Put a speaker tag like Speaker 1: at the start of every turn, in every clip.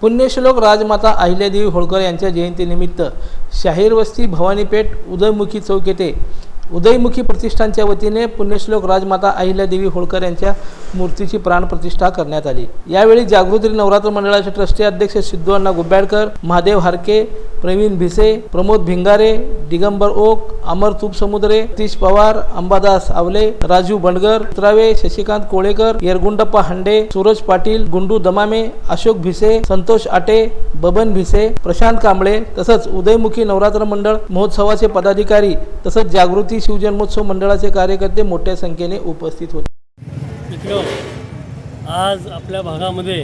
Speaker 1: पुण्यश्लोक राजमाता अहिल्यादेवी होळकर यांच्या जयंतीनिमित्त शाहीर वस्ती भवानीपेठ उदयमुखी चौक येथे उदयमुखी प्रतिष्ठानच्या वतीने पुण्यश्लोक राजमाता अहिल्यादेवी होळकर यांच्या मूर्तीची प्राणप्रतिष्ठा करण्यात आली. यावेळी जागृती नवरात्र मंडळाचे ट्रस्टी अध्यक्ष सिद्धू अण्णा गुब्याडकर महादेव हारके प्रवीण भिसे प्रमोद भिंगारे दिगंबर ओक अमर तुपसमुद्रे सतीश पवार अंबादास आवले राजू बंडगर त्रावे शशिकांत कोळेकर येरगुंडप्पा हांडे सूरज पाटील गुंडू दमामे अशोक भिसे संतोष आटे बबन भिसे प्रशांत कांबळे तसंच उदयमुखी नवरात्र मंडळ महोत्सवाचे पदाधिकारी तसंच जागृती शिवजन्मोत्सव मंडळाचे कार्यकर्ते मोठ्या संख्येने उपस्थित होते.
Speaker 2: आज आपल्या भागामध्ये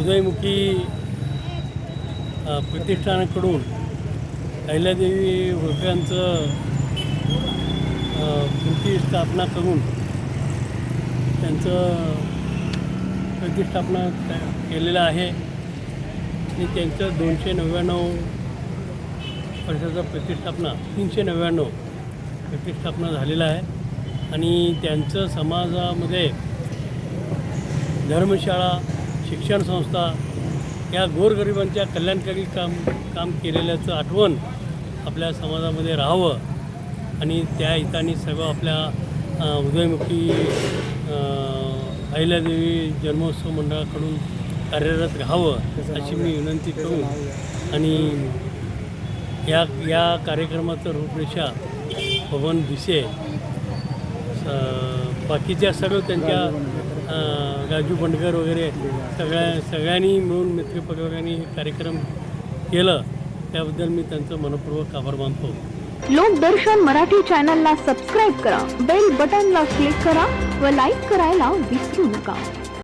Speaker 2: उदयमुखी प्रतिष्ठानाकडून अहिल्यादेवी होळकरांचं अ, मूर्ती स्थापना करून त्यांचं प्रतिष्ठापना केलेलं आहे. आणि त्यांचं दोनशे नव्याण्णव वर्षाचा प्रतिष्ठापना तीनशे नव्याण्णव प्रतिष्ठापना झालेला आहे. आणि त्यांचं समाजामध्ये धर्मशाळा शिक्षण संस्था या गोरगरिबांच्या कल्याणकारी काम काम केलेल्याचं आठवण आपल्या समाजामध्ये राहावं आणि त्या हिताने सर्व आपल्या उदयमुखी अहिल्यादेवी जन्मोत्सव मंडळाकडून कार्यरत राहावं अशी मी विनंती करू आणि या या कार्यक्रमाचं रूपरेषा पवन भिसे स- बाकीच्या सर्व त्यांच्या राजू बंडकर वगैरे सगळ्या सगळ्यांनी मिळून मित्रपरिवारांनी हे कार्यक्रम केलं त्याबद्दल मी त्यांचं मनपूर्वक आभार मानतो.
Speaker 3: लोकदर्शन मराठी चॅनलला सबस्क्राईब करा बेल बटनला क्लिक करा व लाईक करायला विसरू नका.